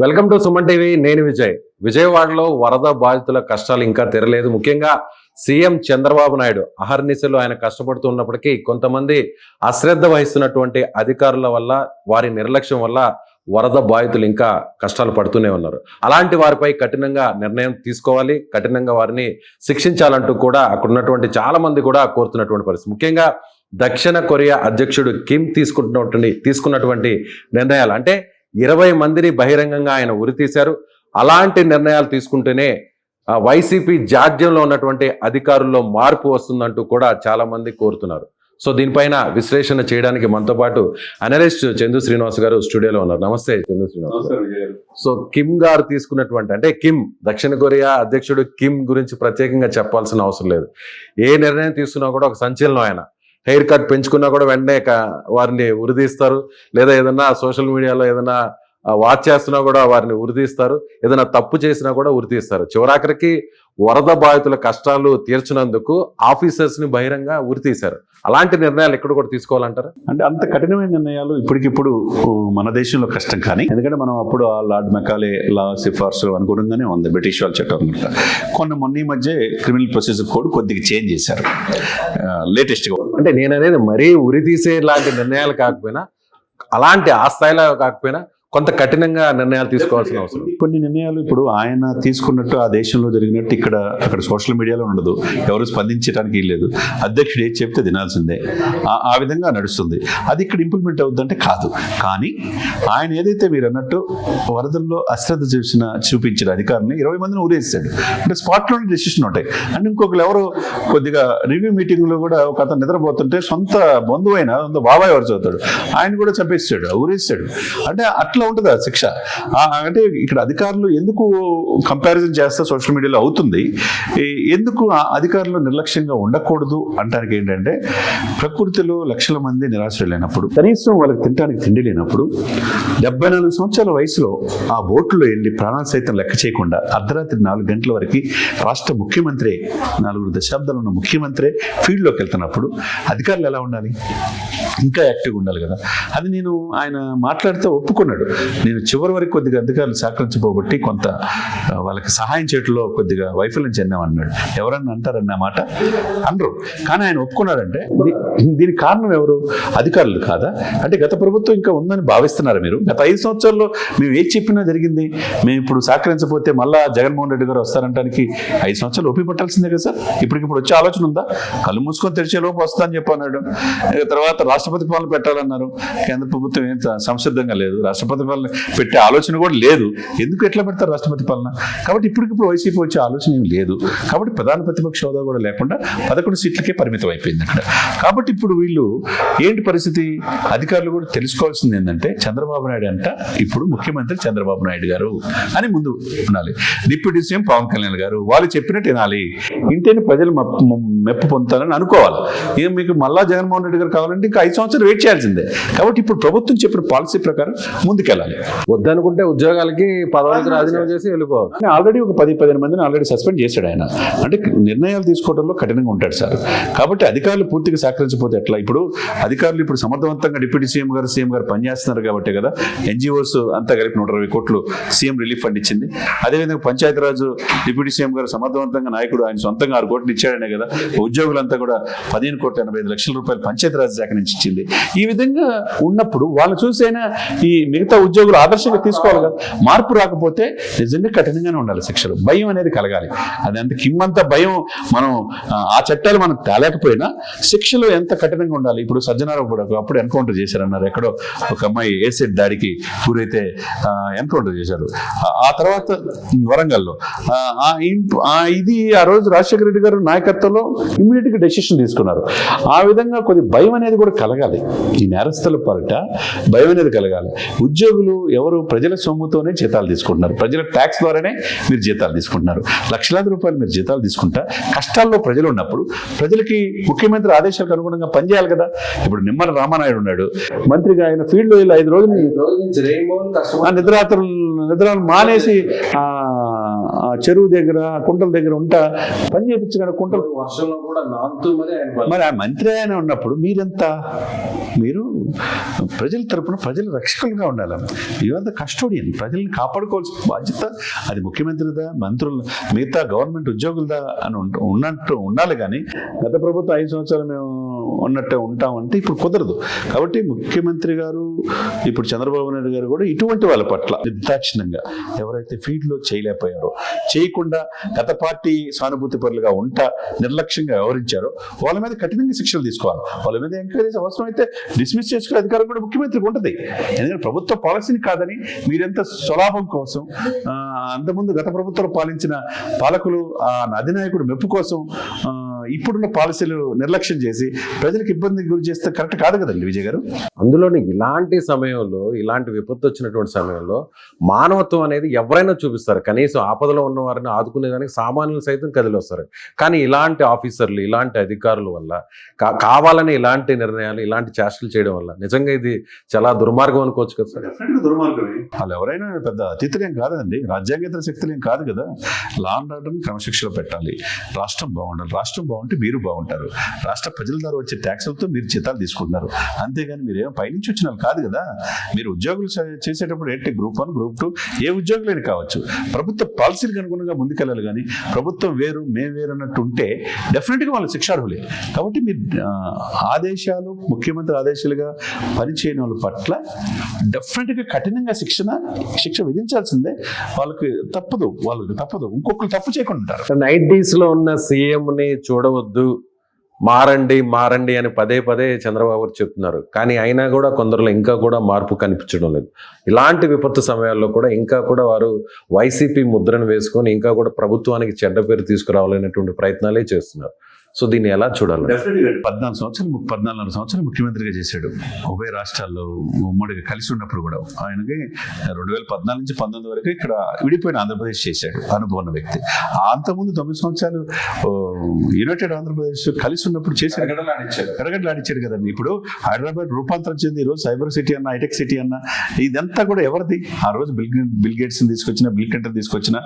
Welcome to Suman TV నేను విజయ్. విజయవాడలో వరద బాధితుల కష్టాలు ఇంకా తెరలేదు. ముఖ్యంగా సీఎం చంద్రబాబు నాయుడు అహర్నిశలు ఆయన కష్టపడుతూ ఉన్నప్పటికీ కొంతమంది అశ్రద్ధ వహిస్తున్నటువంటి అధికారుల వల్ల వారి నిర్లక్ష్యం వల్ల వరద బాధితులు ఇంకా కష్టాలు పడుతూనే ఉన్నారు. అలాంటి వారిపై కఠినంగా నిర్ణయం తీసుకోవాలి. కఠినంగా వారిని శిక్షించాలంటూ కూడా అక్కడ ఉన్నటువంటి చాలా మంది కూడా కోరుతున్నటువంటి పరిస్థితి. ముఖ్యంగా దక్షిణ కొరియా అధ్యక్షుడు కిమ్ తీసుకుంటున్నటువంటి తీసుకున్నటువంటి నిర్ణయాలు. అంటే ఇరవై మందిని బహిరంగంగా ఆయన ఉరి తీశారు. అలాంటి నిర్ణయాలు తీసుకుంటేనే వైసీపీ జాడ్యంలో ఉన్నటువంటి అధికారుల్లో మార్పు వస్తుందంటూ కూడా చాలా మంది కోరుతున్నారు. సో దీనిపైన విశ్లేషణ చేయడానికి మనతో పాటు అనలిస్ట్ చందు శ్రీనివాస్ గారు స్టూడియోలో ఉన్నారు. నమస్తే చందు శ్రీనివాస్ సో కిమ్ గారు తీసుకున్నటువంటి అంటే కిమ్ దక్షిణ కొరియా అధ్యక్షుడు కిమ్ గురించి ప్రత్యేకంగా చెప్పాల్సిన అవసరం లేదు. ఏ నిర్ణయం తీసుకున్నా కూడా ఒక సంచలనం ఆయన. హెయిర్ కట్ పెంచుకున్నా కూడా వెంటనే వారిని ఉరిదీస్తారు. లేదా ఏదన్నా సోషల్ మీడియాలో ఏదైనా వాచ్ చేస్తున్నా కూడా వారిని ఉరిదీస్తారు. ఏదైనా తప్పు చేసినా కూడా ఉరిదీస్తారు. చివరాఖరికి వరద బాధితుల కష్టాలు తీర్చినందుకు ఆఫీసర్స్ని బహిరంగ ఉరితీశారు అలాంటి నిర్ణయాలు ఎక్కడ కూడా తీసుకోవాలంటారు? అంటే అంత కఠినమైన నిర్ణయాలు ఇప్పటికిప్పుడు మన దేశంలో కష్టం కానీ ఎందుకంటే మనం అప్పుడు ఆ లార్డ్ మెకాలే లా సిఫార్సు అనుగుణంగానే ఉంది బ్రిటిష్ వాళ్ళ చట్టం అనమాట కొన్ని మొన్న ఈ మధ్య క్రిమినల్ ప్రొసీజర్ కోడ్ కొద్దిగా చేంజ్ చేశారు. లేటెస్ట్గా అంటే నేను అనేది మరీ ఉరి తీసే లాంటి నిర్ణయాలు కాకపోయినా అలాంటి ఆ స్థాయిలో కాకపోయినా కొంత కఠినంగా నిర్ణయాలు తీసుకోవాల్సిన అవసరం. కొన్ని నిర్ణయాలు ఇప్పుడు ఆయన తీసుకున్నట్టు ఆ దేశంలో జరిగినట్టు ఇక్కడ అక్కడ సోషల్ మీడియాలో ఉండదు. ఎవరు స్పందించడానికి లేదు. అధ్యక్షుడు ఏది చెప్తే తినాల్సిందే. ఆ- ఆ విధంగా నడుస్తుంది. అది ఇక్కడ ఇంప్లిమెంట్ అవుతుందంటే కాదు. కానీ ఆయన ఏదైతే మీరు అన్నట్టు వరదల్లో అశ్రద్ధ చూసిన చూపించిన అధికారిని ఇరవై మందిని ఊరేసాడు అంటే స్పాట్లోనే డెసిషన్ ఉంటాయి. అంటే ఇంకొకరు ఎవరు కొద్దిగా రివ్యూ మీటింగ్లో కూడా ఒక అతను నిద్రపోతుంటే సొంత బంధువు అయిన సొంత బాబాయ్ ఎవరు చదువుతాడు? ఆయన కూడా చంపేస్తాడు ఊరేస్తాడు. అంటే అట్లా ఉంటుంది శిక్ష? అంటే ఇక్కడ అధికారులు ఎందుకు కంపారిజన్ చేస్తే సోషల్ మీడియాలో అవుతుంది? ఎందుకు ఆ అధికారులు నిర్లక్ష్యంగా ఉండకూడదు అంటానికి ఏంటంటే ప్రకృతిలో లక్షల మంది నిరాశ్రయులైనప్పుడు కనీసం వాళ్ళకి తినడానికి తిండి లేనప్పుడు డెబ్బై నాలుగు సంవత్సరాల వయసులో ఆ బోట్లో వెళ్ళి ప్రాణాలు సైతం లెక్క చేయకుండా అర్ధరాత్రి నాలుగు గంటల వరకు రాష్ట్ర ముఖ్యమంత్రి నాలుగు దశాబ్దాలు ఉన్న ముఖ్యమంత్రి ఫీల్డ్లోకి వెళ్తున్నప్పుడు అధికారులు ఎలా ఉండాలి? ఇంకా యాక్టివ్గా ఉండాలి కదా. అది నేను ఆయన మాట్లాడితే ఒప్పుకున్నాడు. నేను చివరి వరకు కొద్దిగా అధికారులు సహకరించబోబట్టి కొంత వాళ్ళకి సహాయం చేయటంలో కొద్దిగా వైఫల్యం చెందామన్నాడు. ఎవరన్నా అంటారన్న మాట? అనరు. కానీ ఆయన ఒప్పుకున్నాడంటే దీనికి కారణం ఎవరు? అధికారులు కాదా? అంటే గత ప్రభుత్వం ఇంకా ఉందని భావిస్తున్నారు మీరు? గత ఐదు సంవత్సరాల్లో మేము ఏది చెప్పినా జరిగింది? మేము ఇప్పుడు సహకరించకపోతే మళ్ళా జగన్మోహన్ రెడ్డి గారు వస్తారంటానికి ఐదు సంవత్సరాలు ఒప్పి పట్టాల్సిందే కదా సార్? ఇప్పటికిప్పుడు వచ్చే ఆలోచన ఉందా? కళ్ళు మూసుకొని తెరిచే లోపు వస్తా అని చెప్పి అన్నాడు ఇక రాష్ట్రపతి పాలన పెట్టాలన్నారు. కేంద్ర ప్రభుత్వం ఏం సంసిద్ధంగా లేదు. రాష్ట్రపతి పాలన పెట్టే ఆలోచన కూడా లేదు. ఎందుకు ఎట్లా పెడతారు రాష్ట్రపతి పాలన? కాబట్టి ఇప్పటికిప్పుడు వైసీపీ వచ్చే ఆలోచన ఏం లేదు. కాబట్టి ప్రధాన ప్రతిపక్ష హోదా కూడా లేకుండా పదకొండు సీట్లకే పరిమితం అయిపోయింది అక్కడ. కాబట్టి ఇప్పుడు వీళ్ళు ఏంటి పరిస్థితి? అధికారులు కూడా తెలుసుకోవాల్సింది ఏంటంటే చంద్రబాబు నాయుడు అంట ఇప్పుడు ముఖ్యమంత్రి చంద్రబాబు నాయుడు గారు అని ముందు ఉండాలి. డిప్యూటీ సీఎం పవన్ కళ్యాణ్ గారు వాళ్ళు చెప్పినట్టు వినాలి. ఇంతేనే ప్రజలు మెప్పు పొందుతారని అనుకోవాలి. ఏం మీకు మళ్ళా జగన్మోహన్ రెడ్డి గారు కావాలంటే ఇంకా ఐదు సంవత్సరాలు వెయిట్ చేయాల్సిందే. కాబట్టి ఇప్పుడు ప్రభుత్వం చెప్పిన పాలసీ ప్రకారం ముందుకెళ్ళాలి. వద్దనుకుంటే ఉద్యోగాలకి పదవులకు రాజీనామా చేసి వెళ్ళిపోవాలి. ఆల్రెడీ ఒక పది పదిహేను మందిని ఆల్రెడీ సస్పెండ్ చేశాడు ఆయన. అంటే నిర్ణయాలు తీసుకోవడంలో కఠినంగా ఉంటాడు సార్. కాబట్టి అధికారులు పూర్తిగా సహకరించకపోతే ఎట్లా? ఇప్పుడు అధికారులు ఇప్పుడు సమర్థవంతంగా డిప్యూటీ సీఎం గారు సీఎం గారు పనిచేస్తున్నారు కాబట్టి కదా ఎన్జిఓస్ అంతా కలిపి నూట ఇరవై కోట్లు సీఎం రిలీఫ్ ఫండ్ ఇచ్చింది. అదేవిధంగా పంచాయతీరాజు డిప్యూటీ సీఎం గారు సమర్థవంతంగా నాయకుడు ఆయన సొంతంగా ఆరు కోట్లు ఇచ్చాడనే కదా ఉద్యోగులంతా కూడా పదిహేను కోట్ల ఎనభై ఐదు లక్షల రూపాయలు పంచాయతీరాజ్ శాఖ నుంచి ఇచ్చింది. ఈ విధంగా ఉన్నప్పుడు వాళ్ళు చూసైనా ఈ మిగతా ఉద్యోగులు ఆదర్శంగా తీసుకోవాలి కదా. మార్పు రాకపోతే నిజంగా కఠినంగానే ఉండాలి శిక్షలు. భయం అనేది కలగాలి. అది అంత కిమ్మంత భయం మనం ఆ, చట్టాలు మనం తేలేకపోయినా శిక్షలు ఎంత కఠినంగా ఉండాలి. ఇప్పుడు సజ్జనారావు కూడా అప్పుడు ఎన్కౌంటర్ చేశారన్నారు. ఎక్కడో ఒక అమ్మాయి ఏసెడ్ దాడికి గురైతే ఎన్కౌంటర్ చేశారు. ఆ- తర్వాత వరంగల్లో ఆ, ఆ ఇది ఆ రోజు రాజశేఖర రెడ్డి గారు నాయకత్వంలో ఇమ్మీడియట్గా డెసిషన్ తీసుకున్నారు. ఆ విధంగా కొద్ది భయం అనేది కూడా కలగాలి. ఈ నేరస్తుల పాలిట భయం అనేది కలగాలి. ఉద్యోగులు ఎవరు ప్రజల సొమ్ముతోనే జీతాలు తీసుకుంటున్నారు. ప్రజల ట్యాక్స్ ద్వారానే మీరు జీతాలు తీసుకుంటున్నారు. లక్షలాది రూపాయలు మీరు జీతాలు తీసుకుంటా కష్టాల్లో ప్రజలు ఉన్నప్పుడు ప్రజలకి ముఖ్యమంత్రి ఆదేశాలకు అనుగుణంగా పనిచేయాలి కదా. ఇప్పుడు నిమ్మల రామానాయుడు ఉన్నాడు. మంత్రిగా ఆయన ఫీల్డ్లో ఇలా ఐదు రోజులు నిద్రాత్రులు నిద్రలు మానేసి చెరువు దగ్గర ఆ కుంటల దగ్గర ఉంటా పని చేయించిన కుంటలు. వర్షంలో కూడా మరి ఆ మంత్రి ఆయన ఉన్నప్పుడు మీరెంత? మీరు ప్రజల తరపున ప్రజల రక్షకులుగా ఉండాలి. ఇవంత కస్టోడియన్ ప్రజల్ని కాపాడుకోవాల్సిన బాధ్యత అది ముఖ్యమంత్రిదా మంత్రులు మిగతా గవర్నమెంట్ ఉద్యోగులదా అని ఉన్నట్టు ఉండాలి కానీ గత ప్రభుత్వం ఐదు సంవత్సరాలు మేము ఉన్నట్టే ఉంటామంటే ఇప్పుడు కుదరదు. కాబట్టి ముఖ్యమంత్రి గారు ఇప్పుడు చంద్రబాబు నాయుడు గారు కూడా ఇటువంటి వాళ్ళ పట్ల నిర్దాక్షిణ్యంగా ఎవరైతే ఫీల్డ్లో చేయలేకపోయారో చేయకుండా గత పార్టీ సానుభూతి పరులుగా ఉంటా నిర్లక్ష్యంగా వ్యవహరించారో. వాళ్ళ మీద కఠినంగా శిక్షలు తీసుకోవాలి. వాళ్ళ మీద ఎంకరేజ్ అవసరం అయితే డిస్మిస్ చేసుకునే అధికారం కూడా ముఖ్యమంత్రికి ఉంటుంది. ఎందుకంటే ప్రభుత్వ పాలసీని కాదని మీరెంత స్వలాభం కోసం అంతకుముందు గత ప్రభుత్వం పాలించిన పాలకులు ఆ అధినాయకుడు మెప్పు కోసం ఆ, ఇప్పుడున్న పాలసీలు నిర్లక్ష్యం చేసి ప్రజలకు ఇబ్బందికి గురి చేస్తే కరెక్ట్ కాదు కదండి విజయ్ గారు? అందులోని ఇలాంటి సమయంలో ఇలాంటి విపత్తు వచ్చినటువంటి సమయంలో మానవత్వం అనేది ఎవరైనా చూపిస్తారు. కనీసం ఆపదలో ఉన్న వారిని ఆదుకునేదానికి సామాన్యులు సైతం కదిలి వస్తారు. కానీ ఇలాంటి ఆఫీసర్లు ఇలాంటి అధికారుల వల్ల కా- కావాలని ఇలాంటి నిర్ణయాలు ఇలాంటి చేష్టలు చేయడం వల్ల నిజంగా ఇది చాలా దుర్మార్గం అనుకోవచ్చు కదా సార్? దుర్మార్గమే. వాళ్ళు ఎవరైనా పెద్ద అతిథులేం కాదండి. రాజ్యాంగేతర శక్తులేం కాదు కదా. లా అండ్ ఆర్డర్ని క్రమశిక్షణ పెట్టాలి. రాష్ట్రం బాగుండాలి. రాష్ట్రం బాగుంటే మీరు బాగుంటారు. రాష్ట్ర ప్రజల ద్వారా వచ్చే ట్యాక్సులతో మీరు జీతాలు తీసుకుంటున్నారు. అంతేగాని మీరు ఏమో పైనుంచి వచ్చిన వాళ్ళు కాదు కదా. మీరు ఉద్యోగులు చేసేటప్పుడు ఏంటి? Group one group two? ఏ ఉద్యోగులైనా కావచ్చు. ప్రభుత్వ పాలసీలకు అనుగుణంగా ముందుకెళ్ళాలి కానీ ప్రభుత్వం వేరు మేము వేరు అన్నట్టు ఉంటే డెఫినెట్గా వాళ్ళు శిక్షార్హులే. కాబట్టి మీరు ఆదేశాలు ముఖ్యమంత్రి ఆదేశాలుగా పనిచేయని వాళ్ళ పట్ల డెఫినెట్గా కఠినంగా శిక్షణ శిక్ష విధించాల్సిందే. వాళ్ళకి తప్పదు వాళ్ళకి తప్పదు. ఇంకొకరు తప్పు చేయకుండా ఉంటారు. నైంటీస్ ఉన్న సీఎంని చూడ చూడవద్దు మారండి మారండి అని పదే పదే చంద్రబాబు చెప్తున్నారు. కానీ అయినా కూడా కొందరిలో ఇంకా కూడా మార్పు కనిపించడం లేదు. ఇలాంటి విపత్తు సమయాల్లో కూడా ఇంకా కూడా వారు వైసీపీ ముద్రను వేసుకొని ఇంకా కూడా ప్రభుత్వానికి చెడ్డ పేరు తీసుకురావాలనేటువంటి ప్రయత్నాలే చేస్తున్నారు. సో దీన్ని ఎలా చూడాలి? పద్నాలుగు సంవత్సరాలు పద్నాలుగున్నర సంవత్సరాలు ముఖ్యమంత్రిగా చేశాడు. ఉభయ రాష్ట్రాల్లో ఉమ్మడిగా కలిసి ఉన్నప్పుడు కూడా. ఆయనకి రెండు వేల పద్నాలుగు నుంచి పంతొమ్మిది వరకు ఇక్కడ విడిపోయిన ఆంధ్రప్రదేశ్ చేశాడు అనుభవం ఉన్న వ్యక్తి. అంతకుముందు తొమ్మిది సంవత్సరాలు యునైటెడ్ ఆంధ్రప్రదేశ్ కలిసి ఉన్నప్పుడు చేశాడు. కరగడలాడిచ్చాడు కదండి. ఇప్పుడు హైదరాబాద్ రూపాంతరం చెంది ఈ రోజు సైబర్ సిటీ అన్న హైటెక్ సిటీ అన్న ఇదంతా కూడా ఎవరిది? ఆ రోజు బిల్ బిల్ గేట్స్ తీసుకొచ్చిన బిల్ క్లింటన్ తీసుకొచ్చిన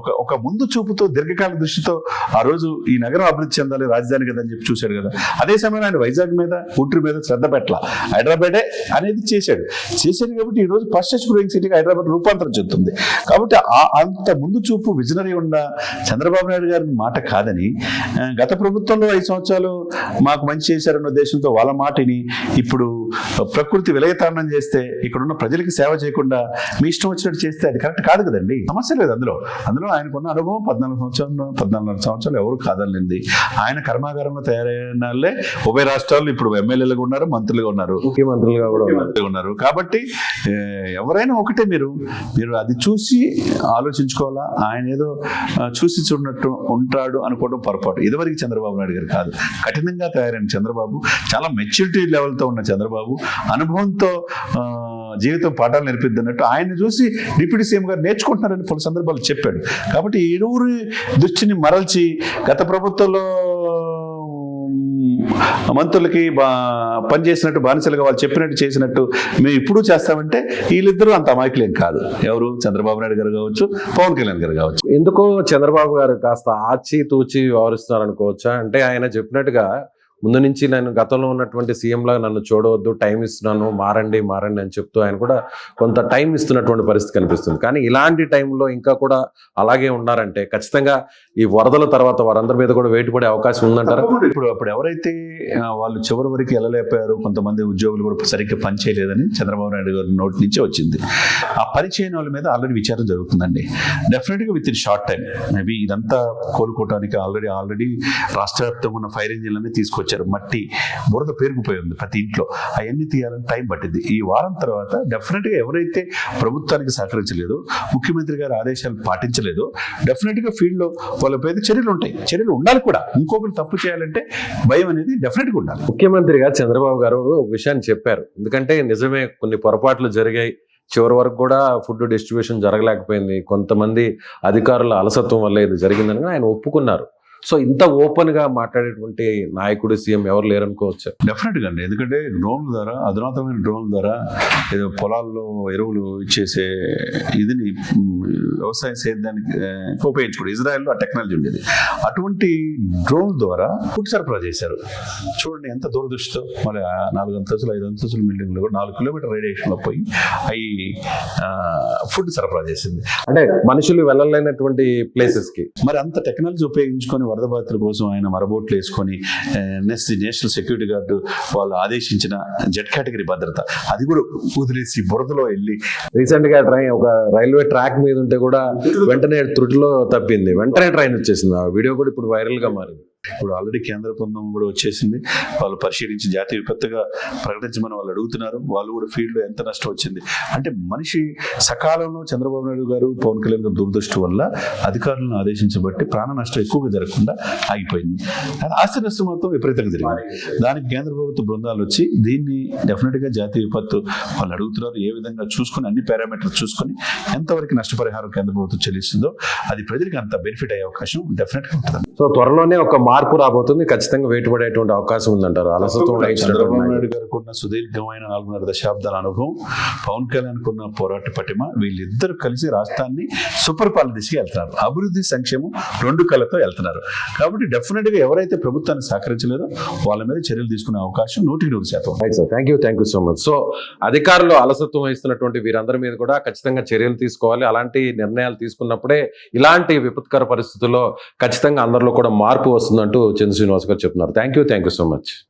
ఒక ఒక ముందు చూపుతో దీర్ఘకాల దృష్టితో ఆ రోజు ఈ నగరం అభివృద్ధి చెందాలి రాజధాని కదా అని చెప్పి చూశాడు కదా. అదే సమయంలో ఆయన వైజాగ్ మీద గుంటూరు మీద శ్రద్ధ పెట్టల. హైదరాబాదే అనేది చేశాడు. చేశాడు కాబట్టి ఈ రోజు ఫస్ట్ గ్రోయింగ్ సిటీగా హైదరాబాద్ రూపాంతరం చెందుతుంది. కాబట్టి ఆ- అంత ముందు చూపు విజనరీ ఉన్న చంద్రబాబు నాయుడు గారి మాట కాదని గత ప్రభుత్వంలో ఐదు సంవత్సరాలు మాకు మంచి చేశారన్న ఉద్దేశంతో వాళ్ళ మాటని ఇప్పుడు ప్రకృతి విలయతాండం చేస్తే ఇక్కడున్న ప్రజలకి సేవ చేయకుండా మీ ఇష్టం వచ్చినట్టు చేస్తే అది కరెక్ట్ కాదు కదండి. సమస్య లేదు అందులో. అందులో ఆయనకున్న అనుభవం పద్నాలుగు సంవత్సరాలు పద్నాలుగు సంవత్సరాలు ఎవరు కాదనింది ఆయన కర్మాగారంలో తయారైన వాళ్ళే ఉభయ రాష్ట్రాలు ఇప్పుడు ఎమ్మెల్యేలుగా ఉన్నారు మంత్రులుగా ఉన్నారు. ముఖ్యమంత్రులుగా కూడా ఉన్నారు. కాబట్టి ఎవరైనా ఒకటే మీరు. మీరు అది చూసి ఆలోచించుకోవాలా? ఆయన ఏదో చూసి చూడనట్టు ఉంటాడు అనుకోవడం పొరపాటు. ఇదివరకు చంద్రబాబు నాయుడు గారు కాదు. కఠినంగా తయారైన చంద్రబాబు చాలా మెచ్యూరిటీ లెవెల్తో ఉన్న చంద్రబాబు అనుభవంతో జీవితం పాఠాలు నేర్పిద్ది అన్నట్టు ఆయన చూసి డిప్యూటీ సీఎం గారు నేర్చుకుంటున్నారని పలు సందర్భాలు చెప్పాడు. కాబట్టి ఇరువురి దృష్టిని మరల్చి గత ప్రభుత్వంలో మంత్రులకి బా పనిచేసినట్టు బానిసలుగా వాళ్ళు చెప్పినట్టు చేసినట్టు మేము ఇప్పుడు చేస్తామంటే వీళ్ళిద్దరూ అంత అమాయకులేం కాదు. ఎవరు? చంద్రబాబు నాయుడు గారు కావచ్చు పవన్ కళ్యాణ్ గారు కావచ్చు. ఎందుకో చంద్రబాబు గారు కాస్త ఆచి తూచి వ్యవహరిస్తున్నారు అనుకోవచ్చా అంటే ఆయన చెప్పినట్టుగా ముందు నుంచి నేను గతంలో ఉన్నటువంటి సీఎంలాగా నన్ను చూడవద్దు టైం ఇస్తున్నాను మారండి మారండి అని చెప్తూ ఆయన కూడా కొంత టైం ఇస్తున్నటువంటి పరిస్థితి కనిపిస్తుంది. కానీ ఇలాంటి టైంలో ఇంకా కూడా అలాగే ఉన్నారంటే ఖచ్చితంగా ఈ వరదల తర్వాత వారందరి మీద కూడా వేటు పడే అవకాశం ఉందంటారు? ఇప్పుడు అప్పుడు ఎవరైతే వాళ్ళు చివరి వరకు వెళ్ళలేకపోయారు కొంతమంది ఉద్యోగులు కూడా సరిగ్గా పనిచేయలేదని చంద్రబాబు నాయుడు గారి నోటి నుంచి వచ్చింది. ఆ పరిచయం వాళ్ళ మీద ఆల్రెడీ విచారణ జరుగుతుందండి. డెఫినెట్గా with in short time maybe ఇదంతా కోలుకోవడానికి ఆల్రెడీ ఆల్రెడీ రాష్ట్ర వ్యాప్తంగా ఉన్న ఫైర్ ఇంజిన్లన్నీ తీసుకొచ్చారు మట్టి బురద పేరుకుపోయింది ప్రతి ఇంట్లో. అవన్నీ తీయాలని టైం పట్టింది. ఈ వారం తర్వాత డెఫినెట్గా ఎవరైతే ప్రభుత్వానికి సహకరించలేదో ముఖ్యమంత్రి గారి ఆదేశాలు పాటించలేదో డెఫినెట్గా ఫీల్డ్లో వాళ్ళ చర్యలు ఉంటాయి. చర్యలు ఉండాలి కూడా. ఇంకొకరు తప్పు చేయాలంటే భయం అనేది డెఫినెట్గా ఉండాలి. ముఖ్యమంత్రిగా చంద్రబాబు గారు ఒక విషయాన్ని చెప్పారు. ఎందుకంటే నిజమే కొన్ని పొరపాట్లు జరిగాయి. చివరి వరకు కూడా ఫుడ్ డిస్ట్రిబ్యూషన్ జరగలేకపోయింది. కొంతమంది అధికారుల అలసత్వం వల్ల ఇది జరిగిందని ఆయన ఒప్పుకున్నారు. సో ఇంత ఓపెన్గా మాట్లాడేటువంటి నాయకుడు సీఎం ఎవరు లేరనుకోవచ్చు? డెఫినెట్గా అండి. ఎందుకంటే డ్రోన్ ద్వారా అధునాతమైన డ్రోన్ ద్వారా ఏదో పొలాల్లో ఎరువులు ఇచ్చేసే ఇదిని వ్యవసాయ సేద్యానికి ఉపయోగించుకోవడం. ఇజ్రాయెల్లో ఆ టెక్నాలజీ ఉండేది. అటువంటి డ్రోన్ ద్వారా ఫుడ్ సరఫరా చేశారు. చూడండి ఎంత దూరదృష్టితో. మరి నాలుగు అంతస్తులు ఐదు అంతస్తుల బిల్డింగ్లు కూడా నాలుగు కిలోమీటర్ రేడియేషన్లో పోయి అవి ఫుడ్ సరఫరా చేసింది. అంటే మనుషులు వెళ్ళలేనటువంటి ప్లేసెస్కి. మరి అంత టెక్నాలజీ ఉపయోగించుకొని వరద బాధితుల కోసం ఆయన మరబోట్లు వేసుకొని నెక్స్ట్ నేషనల్ సెక్యూరిటీ గార్డు వాళ్ళు ఆదేశించిన జెడ్ కేటగిరీ భద్రత అది కూడా వదిలేసి బురదలో వెళ్ళి రీసెంట్గా ట్రైన్ ఒక రైల్వే ట్రాక్ మీద ఉంటే కూడా వెంటనే త్రుటిలో తప్పింది. వెంటనే ట్రైన్ వచ్చేసింది. ఆ వీడియో కూడా ఇప్పుడు వైరల్గా మారింది. ఇప్పుడు ఆల్రెడీ కేంద్ర బృందం కూడా వచ్చేసింది. వాళ్ళు పరిశీలించి జాతీయ విపత్తుగా ప్రకటించమని వాళ్ళు అడుగుతున్నారు. వాళ్ళు కూడా ఫీల్డ్లో ఎంత నష్టం వచ్చింది? అంటే మనిషి సకాలంలో చంద్రబాబు నాయుడు గారు పవన్ కళ్యాణ్ గారు దురదృష్టి వల్ల అధికారులను ఆదేశించబట్టి ప్రాణ నష్టం ఎక్కువగా జరగకుండా ఆగిపోయింది. ఆస్తి నష్టం మొత్తం విపరీతంగా జరిగింది. దానికి కేంద్ర ప్రభుత్వ బృందాలు వచ్చి దీన్ని డెఫినెట్గా జాతీయ విపత్తు వాళ్ళు అడుగుతున్నారు. ఏ విధంగా చూసుకొని అన్ని పారామీటర్స్ చూసుకొని ఎంతవరకు నష్టపరిహారం కేంద్ర ప్రభుత్వం చెల్లిస్తుందో అది ప్రజలకు అంత బెనిఫిట్ అయ్యే అవకాశం డెఫినెట్గా ఉంటుంది సో త్వరలోనే ఒక మా మార్పు రాబోతుంది. ఖచ్చితంగా వేటుపడేటువంటి అవకాశం ఉందంటారు. అలసత్వం చంద్రబాబు నాయుడు గారికి ఉన్న సుదీర్ఘమైన నాలుగున్నర దశాబ్దాల అనుభవం పవన్ కళ్యాణ్ ఉన్న పోరాట పటిమ వీళ్ళిద్దరు కలిసి రాష్ట్రాన్ని సుపరిపాలన దిశగా వెళ్తున్నారు. అభివృద్ధి సంక్షేమం రెండు కళ్ళతో వెళ్తున్నారు. కాబట్టి డెఫినెట్గా ఎవరైతే ప్రభుత్వాన్ని సహకరించలేదో వాళ్ళ మీద చర్యలు తీసుకునే అవకాశం నూటికి నూరు శాతం thank you thank you so much so అధికారులు అలసత్వం వహిస్తున్నటువంటి వీరందరి మీద కూడా ఖచ్చితంగా చర్యలు తీసుకోవాలి. అలాంటి నిర్ణయాలు తీసుకున్నప్పుడే ఇలాంటి విపత్కర పరిస్థితుల్లో ఖచ్చితంగా అందరిలో కూడా మార్పు వస్తుందంటూ చంద్ర శ్రీనివాస్ గారు చెప్తున్నారు. Thank you thank you so much